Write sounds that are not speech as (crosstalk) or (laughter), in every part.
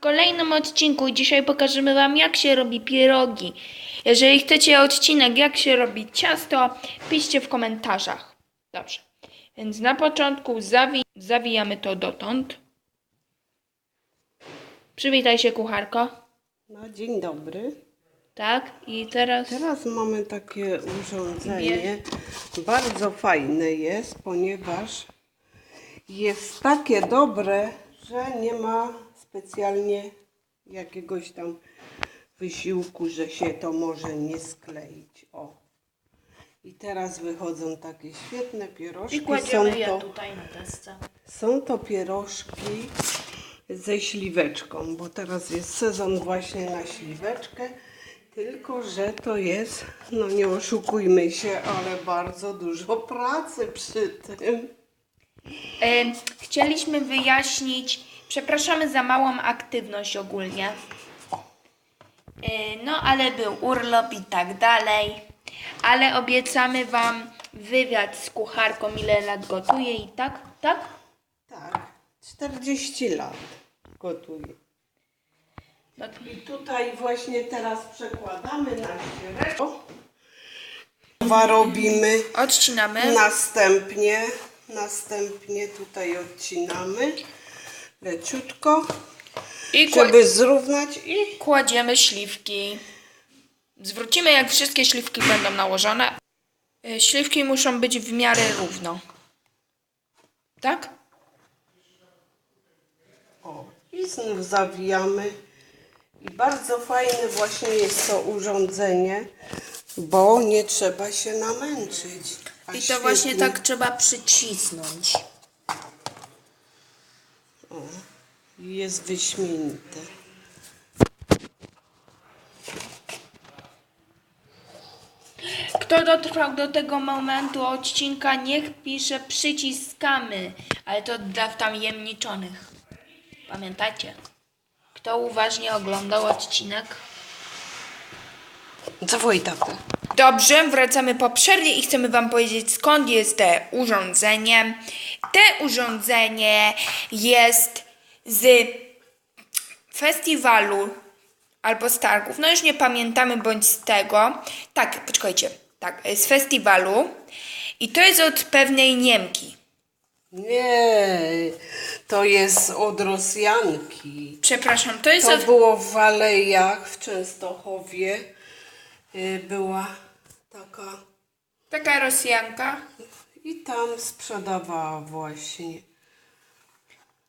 W kolejnym odcinku dzisiaj pokażemy Wam, jak się robi pierogi. Jeżeli chcecie odcinek, jak się robi ciasto, piszcie w komentarzach. Dobrze. Więc na początku zawi zawijamy to dotąd. Przywitaj się, kucharko. No, dzień dobry. Tak, i teraz. Teraz mamy takie urządzenie. Bardzo fajne jest, ponieważ jest takie dobre, że nie ma specjalnie jakiegoś tam wysiłku, że się to może nie skleić. O. I teraz wychodzą takie świetne pierożki. I kładziemy je tutaj na desce. są to pierożki ze śliweczką, bo teraz jest sezon właśnie na śliweczkę. Tylko, że to jest, no nie oszukujmy się, ale bardzo dużo pracy przy tym. Chcieliśmy wyjaśnić, przepraszamy za małą aktywność ogólnie. E, no, ale był urlop i tak dalej. Ale obiecamy Wam wywiad z kucharką, ile lat gotuje i tak, tak? Tak, 40 lat gotuję. No, I tutaj właśnie teraz przekładamy na ściereczkę. Dwa robimy. odcinamy. Następnie, następnie tutaj odcinamy leciutko, I żeby zrównać i kładziemy śliwki. Zwrócimy, jak wszystkie śliwki będą nałożone. E, Śliwki muszą być w miarę równo. Tak? O, i znów zawijamy. I bardzo fajne właśnie jest to urządzenie, bo nie trzeba się namęczyć. A I to właśnie świetnie- tak trzeba przycisnąć. Jest wyśmienite. Kto dotrwał do tego momentu odcinka, niech pisze przyciskamy, ale to dla wtajemniczonych. Pamiętajcie? Kto uważnie oglądał odcinek? Zawołaj tatę. Dobrze, wracamy po przerwie i chcemy Wam powiedzieć skąd jest to urządzenie. Te urządzenie jest z festiwalu albo z targów, no już nie pamiętamy bądź z tego. Tak, poczekajcie, tak, z festiwalu i to jest od pewnej Niemki. Nie, to jest od Rosjanki. Przepraszam, to jest To od... było w Alejach w Częstochowie. Y, Była taka taka Rosjanka. i tam sprzedawała właśnie.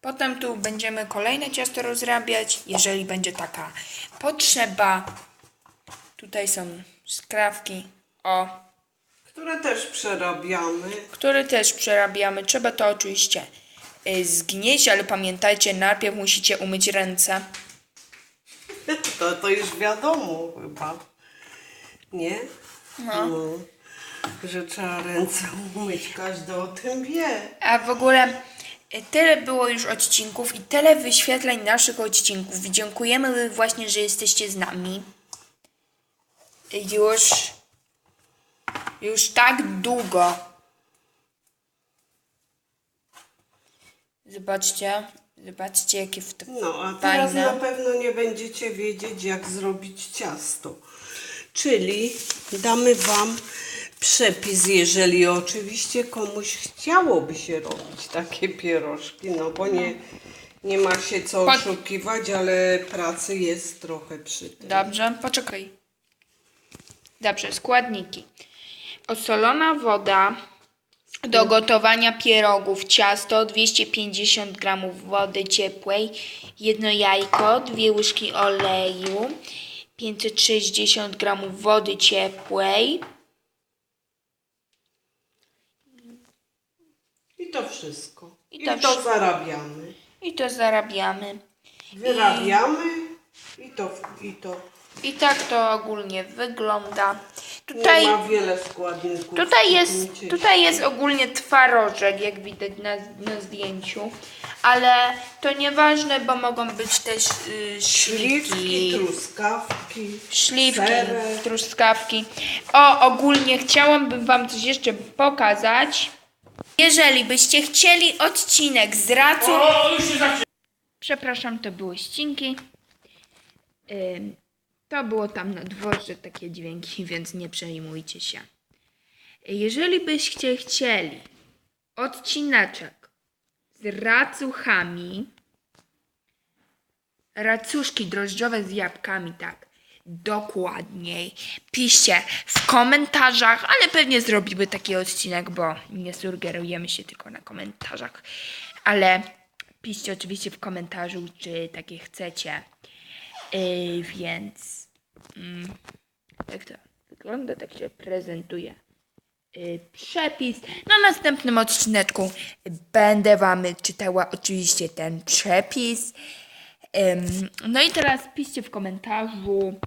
Potem tu będziemy kolejne ciasto rozrabiać, jeżeli będzie taka potrzeba. Tutaj są skrawki, o, Które też przerabiamy. które też przerabiamy. Trzeba to oczywiście y, zgnieść, ale pamiętajcie, najpierw musicie umyć ręce. (laughs) To, to już wiadomo chyba. Nie? No. Że trzeba ręce umyć, każdy o tym wie. A w ogóle y, tyle było już odcinków i tyle wyświetleń naszych odcinków. Dziękujemy właśnie, że jesteście z nami. Y, Już, już tak długo. Zobaczcie, zobaczcie jakie w No, a teraz fajne. na pewno nie będziecie wiedzieć, jak zrobić ciasto. Czyli damy Wam przepis, jeżeli oczywiście komuś chciałoby się robić takie pierożki, no bo nie, nie ma się co Pod- oszukiwać, ale pracy jest trochę przy tym. Dobrze, poczekaj. Dobrze, składniki. Osolona woda do gotowania pierogów, ciasto 250 g wody ciepłej, jedno jajko, dwie łyżki oleju, 560 g wody ciepłej. I to wszystko. I I, to zarabiamy. I to zarabiamy. Wyrabiamy i to, i to. I tak to ogólnie wygląda. Tutaj ma wiele składników. Tutaj jest, tutaj jest ogólnie twarożek, jak widać na, na zdjęciu, ale to nieważne, bo mogą być też y, Śliwki, śliwki, truskawki, śliwki, serek. truskawki. O, ogólnie chciałabym Wam coś jeszcze pokazać. Jeżeli byście chcieli odcinek z racji... Przepraszam, to były ścinki. Ym, To było tam na dworze takie dźwięki, (laughs) więc nie przejmujcie się. Jeżeli byście chcieli odcineczek z racuchami, racuszki drożdżowe z jabłkami, tak, dokładniej, piszcie w komentarzach, ale pewnie zrobimy taki odcinek, bo nie sugerujemy się tylko na komentarzach, ale piszcie oczywiście w komentarzu, czy takie chcecie, yy, więc mm, tak to wygląda, tak się prezentuje y, przepis. Na następnym odcineczku będę Wam czytała oczywiście ten przepis. No i teraz piszcie w komentarzu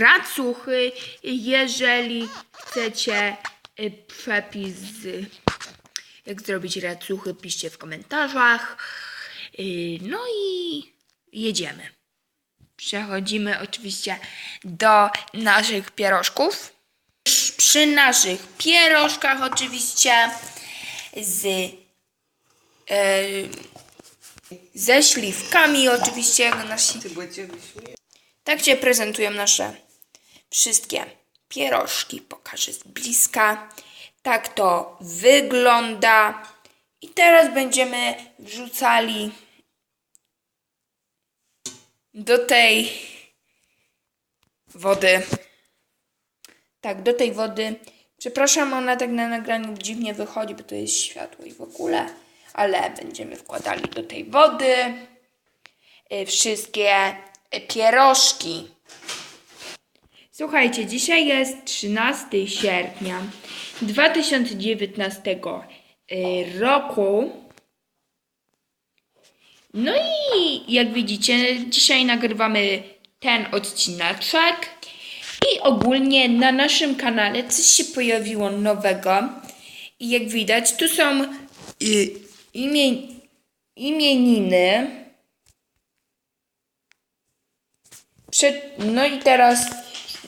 racuchy, jeżeli chcecie y, przepis jak zrobić racuchy, piszcie w komentarzach. Y, No i jedziemy. Przechodzimy oczywiście do naszych pierożków. Przy naszych pierożkach oczywiście z ze śliwkami oczywiście jak nasi Ty. Tak się prezentują nasze wszystkie pierożki. Pokażę z bliska. Tak to wygląda. I teraz będziemy wrzucali do tej wody. Tak, do tej wody. Przepraszam, ona tak na nagraniu dziwnie wychodzi, bo to jest światło i w ogóle. Ale będziemy wkładali do tej wody y, wszystkie pierożki. Słuchajcie, dzisiaj jest 13 sierpnia 2019 y, roku. No i jak widzicie, dzisiaj nagrywamy ten odcineczek. I ogólnie na naszym kanale coś się pojawiło nowego. I jak widać, tu są y, imie, imieniny. No i teraz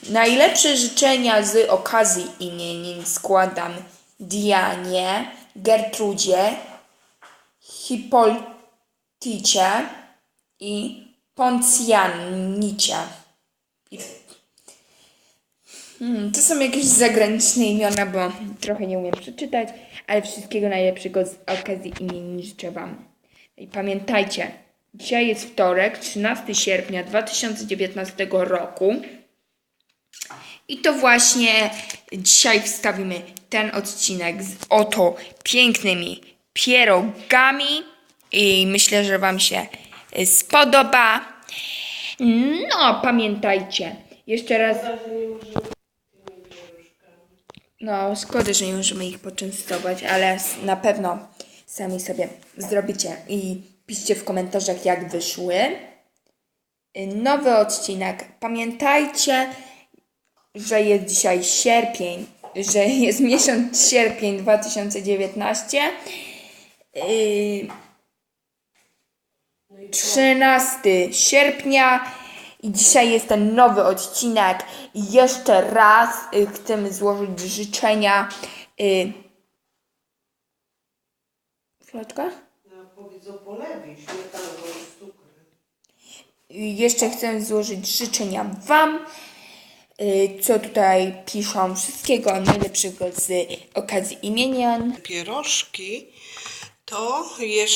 najlepsze życzenia z okazji imienin składam Dianie, Gertrudzie, Hipolicie i Poncjanicie. Hmm, to są jakieś zagraniczne imiona, bo trochę nie umiem przeczytać, ale wszystkiego najlepszego z okazji imienin życzę Wam. I pamiętajcie, dzisiaj jest wtorek, 13 sierpnia 2019 roku. I to właśnie dzisiaj wstawimy ten odcinek z oto pięknymi pierogami. I myślę, że Wam się spodoba. No, pamiętajcie, jeszcze raz. No, szkoda, że nie możemy ich poczęstować, ale na pewno sami sobie zrobicie i piszcie w komentarzach, jak wyszły. Y, Nowy odcinek. Pamiętajcie, że jest dzisiaj sierpień, że (laughs) jest miesiąc sierpień 2019. Yy, 13 sierpnia i dzisiaj jest ten nowy odcinek jeszcze raz y, chcemy złożyć życzenia y, Z cukrem. Jeszcze chcę złożyć życzenia Wam, y, co tutaj piszą wszystkiego najlepszego z okazji imienin. Pierożki to jeszcze